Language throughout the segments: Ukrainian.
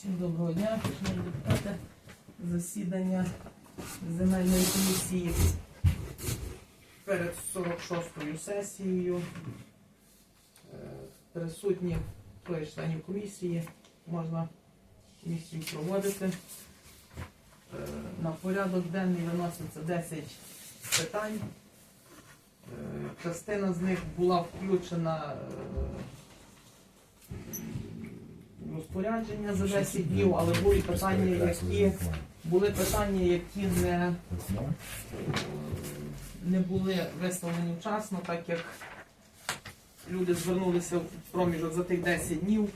Всім доброго дня, шановні депутати. Засідання земельної комісії перед 46-ю сесією. Е, Присутні троє членів комісії. Можна комісію проводити. Е, На порядок денний виноситься 10 питань. Е, Частина з них була включена розпорядження за 10 днів, але були питання, які були питання, які не, е, не були виставлені вчасно, так як люди звернулися в проміжок за тих 10 днів.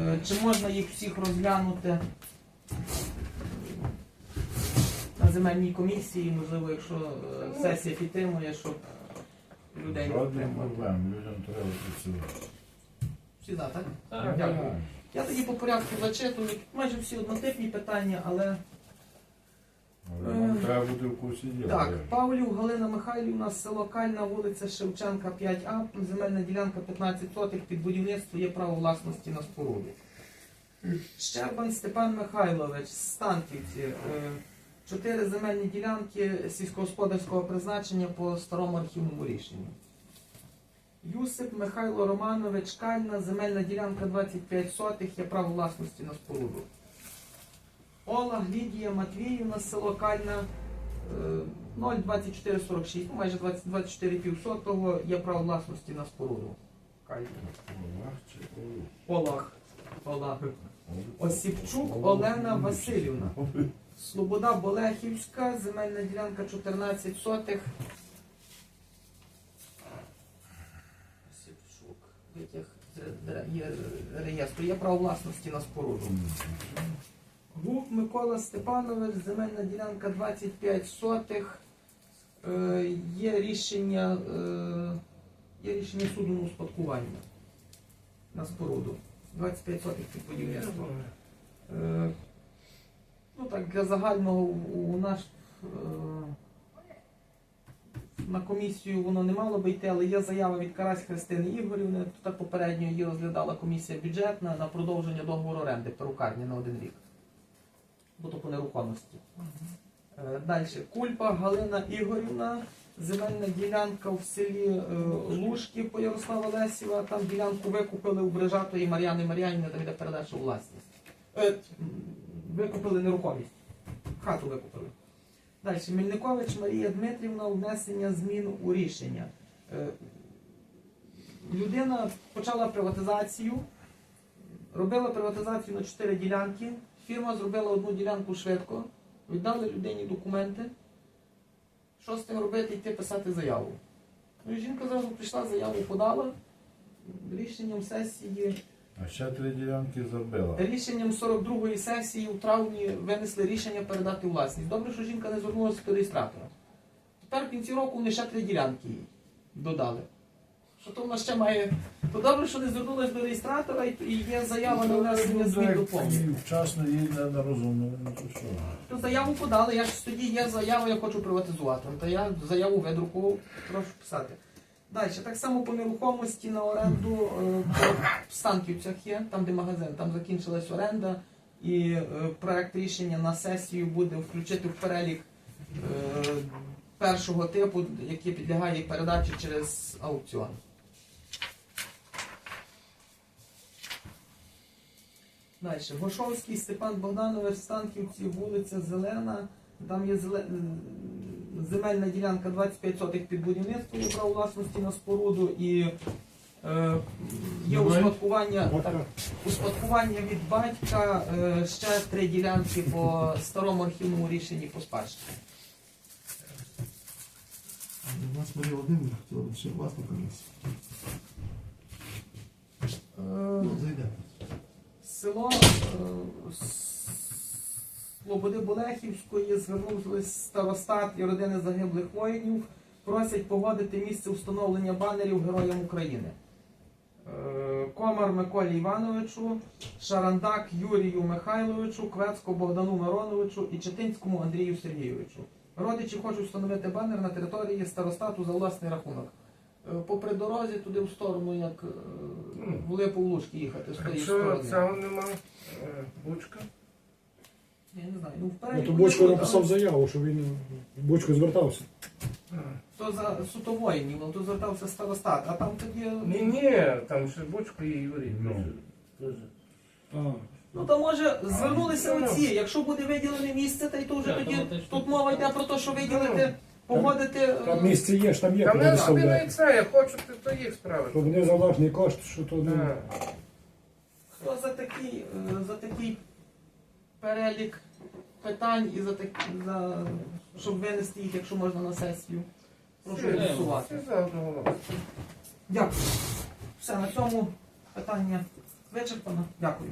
Е, Чи можна їх всіх розглянути на земельній комісії, можливо, якщо е, сесія підтримує, щоб людей не Жодних проблем, людям треба працювати. Всі за, так? Так, Дякую. Я тоді по порядку зачитую. Майже всі однотипні питання, але Але нам треба бути в курсі діла. так, Павлів Галина Михайлівна, село Кальна, вулиця Шевченка, 5А, земельна ділянка 15 сотих під будівництво є право власності на споруду. Щербан Степан Михайлович, Станківці, е, чотири земельні ділянки сільськогосподарського призначення по старому архівному рішенню. Юсип Михайло Романович Кальна, земельна ділянка 25 сотих, є право власності на споруду. Ола Лідія Матвіївна, село Кальна, е, 02446, ну майже 20, 24 півсотого, є право власності на споруду. Кальна. Олах. Осіпчук Олена Васильівна. Слобода Болехівська, земельна ділянка 14 сотих. Ре- є реєстру. Є право власності на споруду. Гук Микола Степанович, земельна ділянка 25 сотих. Е, є рішення, е, є рішення суду на успадкування на споруду. 25 сотих під будівництво. Е, ну так, для загального у наш е, на комісію воно не мало би йти, але є заява від Карась Христини Ігорівни. Так попередньо її розглядала комісія бюджетна на продовження договору оренди перукарні на один рік. Бо то по нерухомості. Далі. Кульпа Галина Ігорівна. Земельна ділянка в селі е, Лужки по Ярослава Лесєва. Там ділянку викупили у Брижатої Мар'яни Мар'янівни, там йде передача власність. Е, викупили нерухомість. Хату викупили. Далі. Мельникович Марія Дмитрівна, внесення змін у рішення. Е, людина почала приватизацію, робила приватизацію на 4 ділянки. Фірма зробила одну ділянку швидко, віддали людині документи. Що з тим робити? Йти писати заяву. Ну і жінка зразу прийшла, заяву подала. Рішенням сесії, А ще три ділянки зробила. рішенням 42-ї сесії у травні винесли рішення передати у власність. Добре, що жінка не звернулася до реєстратора. Тепер в кінці року вони ще три ділянки їй додали. Що то вона ще має. То добре, що не звернулася до реєстратора і є заява на внесення змін до повні. І Вчасно їй не на розумно, ну то що. То заяву подали, я ж тоді є заява, я хочу приватизувати. Ну, То я заяву видрукував, прошу писати. Далі, так само по нерухомості на оренду е, по Станківцях є, там де магазин, там закінчилась оренда, і е, проект рішення на сесію буде включити в перелік е, першого типу, який підлягає передачі через аукціон. Далі. Гошовський Степан Богданович, Станківці, вулиця Зелена. Там є зеле- м, земельна ділянка 25 сотих під будівництво є право власності на споруду і е, є успадкування, так, успадкування від батька е, ще три ділянки по старому архівному рішенні по спадщині. У нас Марія Володимирівна хотіла ще власну комісію. Е, Ну, зайде. Село е, Слободи Болехівської звернулись старостат і родини загиблих воїнів, просять погодити місце встановлення банерів Героям України. Е, Комар Миколі Івановичу, Шарандак Юрію Михайловичу, Квецько Богдану Мироновичу і Четинському Андрію Сергійовичу. Родичі хочуть встановити банер на території старостату за власний рахунок. Е, Попри дорозі туди в сторону, як е, в Липову Лужки їхати Якщо цього нема, бучка. Я не знаю, ну Ну, вперед. то Бочко написав заяву, що він Бочко звертався. То за суто воїнів, ну то звертався старостат, а там тоді. Ні, ні, там ще бучка і Юрій. Ну. А, Ну то може звернулися ну, оці. Якщо буде виділене місце, та й то вже тоді тут мова йде про те, що виділити, погодити. е, там місце є ж, там є Та куди не собі не виставляти. це, я хочу, ти то їх. Щоб не залежний кошт, що то не. Хто за такий, е, за такий перелік питань і за такі, за, щоб винести їх, якщо можна на сесію. Прошу голосувати. Дякую. Все, на цьому питання вичерпано. Дякую.